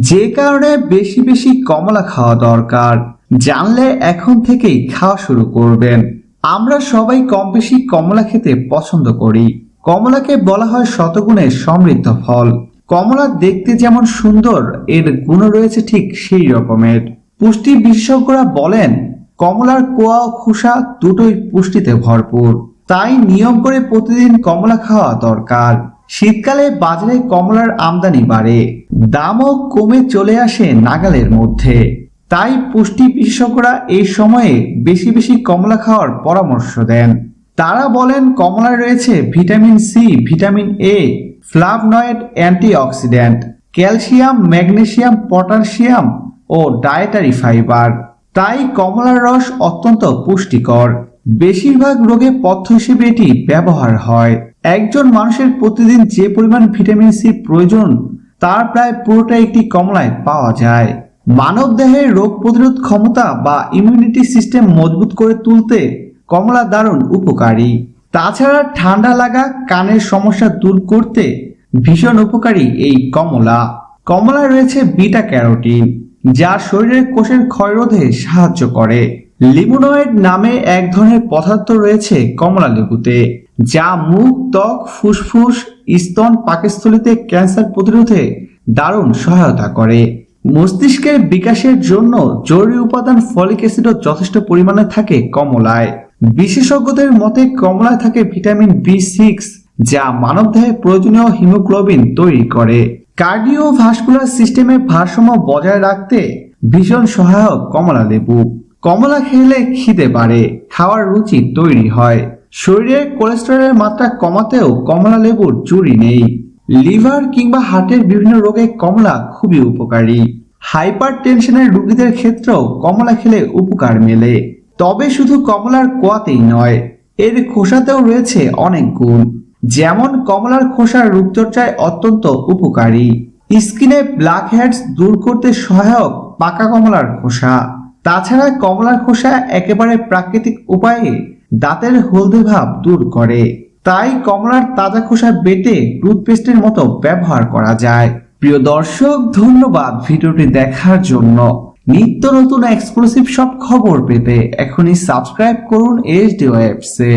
যে কারণে বেশি বেশি কমলা খাওয়া দরকার। জানলে এখন থেকেই খাওয়া শুরু করবেন। আমরা সবাই কম বেশি কমলা খেতে পছন্দ করি। কমলাকে বলা হয় শতগুণে সমৃদ্ধ ফল। কমলা দেখতে যেমন সুন্দর, এর গুণ রয়েছে ঠিক সেই রকমের। পুষ্টি বিশেষজ্ঞরা বলেন, কমলার কোয়া ও খোসা দুটোই পুষ্টিতে ভরপুর। তাই নিয়ম করে প্রতিদিন কমলা খাওয়া দরকার। শীতকালে বাজারে কমলার আমদানি বাড়ে। দামও কমে চলে আসে নাগালের মধ্যে। তাই পুষ্টি বিশেষজ্ঞরা এই সময়ে বেশি বেশি কমলা খাওয়ার পরামর্শ দেন। তারা বলেন, কমলায় রয়েছে vitamin C, vitamin A, flavonoid antioxidant, calcium, magnesium, potassium O dietary fibre. তাই কমলার রস অত্যন্ত পুষ্টিকর। বেশিরভাগ রোগে পথ্য হিসেবে এটি ব্যবহার হয়। একজন মানুষের প্রতিদিন যে পরিমাণ ভিটামিন সি প্রয়োজন, তার প্রায় পুরোটা একটি কমলায় পাওয়া যায়। মানব দেহের রোগ প্রতিরোধ ক্ষমতা বা ইমিউনিটি সিস্টেম মজবুত করে তুলতে কমলা দারুণ উপকারী। তাছাড়া ঠান্ডা লাগা, কানের সমস্যা দূর করতে ভীষণ উপকারী এই কমলা। কমলায় রয়েছে বিটা ক্যারোটিন, যা শরীরের কোষের ক্ষয়রোধে সাহায্য করে। লিমোনয়েড নামে এক ধরনের পদার্থ রয়েছে কমলা লেবুতে। যা মুখ, ত্বক, ফুসফুস, স্তন পাকস্থলিতে ক্যান্সার প্রতিরোধে দারুণ সহায়তা করে। মস্তিষ্কের বিকাশের জন্য জরুরি উপাদান ফলিক অ্যাসিডও যথেষ্ট পরিমাণে থাকে কমলায়। বিশেষজ্ঞদের মতে কমলায় থাকে ভিটামিন বি সিক্স, যা মানবদেহে প্রয়োজনীয় হিমোগ্লোবিন তৈরি করে। কার্ডিওভাস্কুলার সিস্টেমের ভারসাম্য বজায় রাখতে ভীষণ সহায়ক কমলা লেবু। কমলা খেলে খিদে বাড়ে, খাওয়ার রুচি তৈরি হয়। শরীরে কোলেস্টেরলের মাত্রা কমাতেও কমলা লেবুর চুরি নেই। লিভার কিংবা হার্টের বিভিন্ন রোগে কমলা খুবই উপকারী। হাইপার টেনশনের রোগীদের ক্ষেত্রেও কমলা খেলে উপকার মেলে। তবে শুধু কমলার কোয়াতেই নয়, এর খোসাতেও রয়েছে অনেক গুণ। যেমন কমলার খোসার রূপচর্চায় অত্যন্ত উপকারী। স্কিনে ব্ল্যাক হেডস দূর করতে সহায়ক পাকা কমলার খোসা। তাছাড়া কমলার খোসা একেবারে প্রাকৃতিক উপায়ে দাঁতের হলদে ভাব দূর করে। তাই কমলার তাজা খোসা বেটে টুথপেস্টের মতো ব্যবহার করা যায়। প্রিয় দর্শক, ধন্যবাদ ভিডিওটি দেখার জন্য। নিত্য নতুন এক্সক্লুসিভ সব খবর পেতে এখনই সাবস্ক্রাইব করুন এইচডি ওয়েবসে